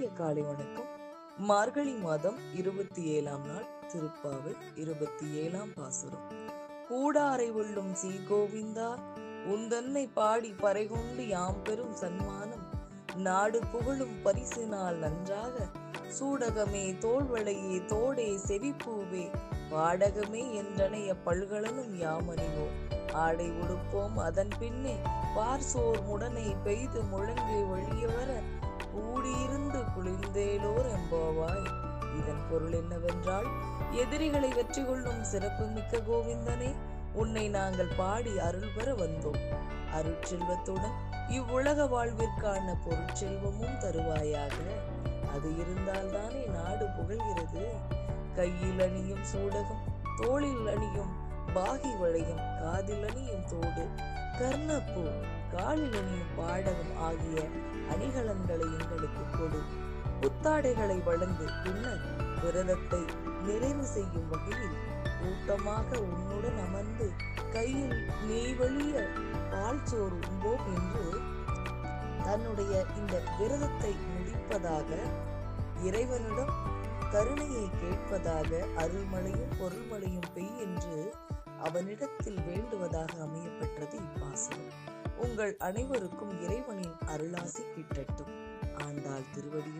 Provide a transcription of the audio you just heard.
இனிய காலை வணக்கம். மார்கழி மாதம் இருபத்தி ஏழாம் நாள் திருப்பாவை இருபத்தி ஏழாம் பாசுரம். கூடாரை உள்ளும் சீ கோவிந்தா உந்தன்னை பாடி பறைகொண்டு யாம் பெரும் சன்மானம். நாடு புகழும் பரிசினால் நன்றாக சூடகமே தோல்வளையே தோடே செவிப்பூவே. பாடகமே என்றனைய பல்கலனும் யாமணிவோம் ஆடை உடுப்போம் அதன் பின்னே பார்சோர் முடனை பெய்து முழங்கை ஒழிய வர. குளிர்ந்தேலோர் எம்போவாய் இதன் பொருள் என்னவென்றால் எதிரிகளை வெற்றி கொள்ளும் சிறப்பு மிக்க கோவிந்தனே உன்னை நாங்கள் பாடி அருள் பெற வந்தோம். அருட்செல்வத்துடன் இவ்வுலக வாழ்விற்கான பொருட்செல்வமும் தருவாயாக. அது இருந்தால்தானே நாடு புகழ்கிறது. கையில் அணியும் சூடகம் தோளில் அணியும் பாகி வளையம் காதில் அணியும் தோடு கர்ணப்பூ காலில் அணியும் பாடகம் ஆகிய அணிகலன்களை எங்களுக்கு கொடு. புத்தாடைகளை வழங்கு பின்னர் விரதத்தை நிறைவு செய்யும் வகையில் கூட்டமாக உன்னுடன் அமர்ந்து கையில் நெய் வழிய பால் சோறு உண்போம் என்று தன்னுடைய இந்த விரதத்தை முடிப்பதாக இறைவனிடம் கருணையை கேட்பதாக அருள்மழையும் பொருள்மழையும் பெய் என்று அவனிடத்தில் வேண்டுவதாக அமையப்பெற்றது இப்பாசனம். உங்கள் அனைவருக்கும் இறைவனின் அருளாசி கிட்டட்டும். ஆண்டாள் திருவடியும்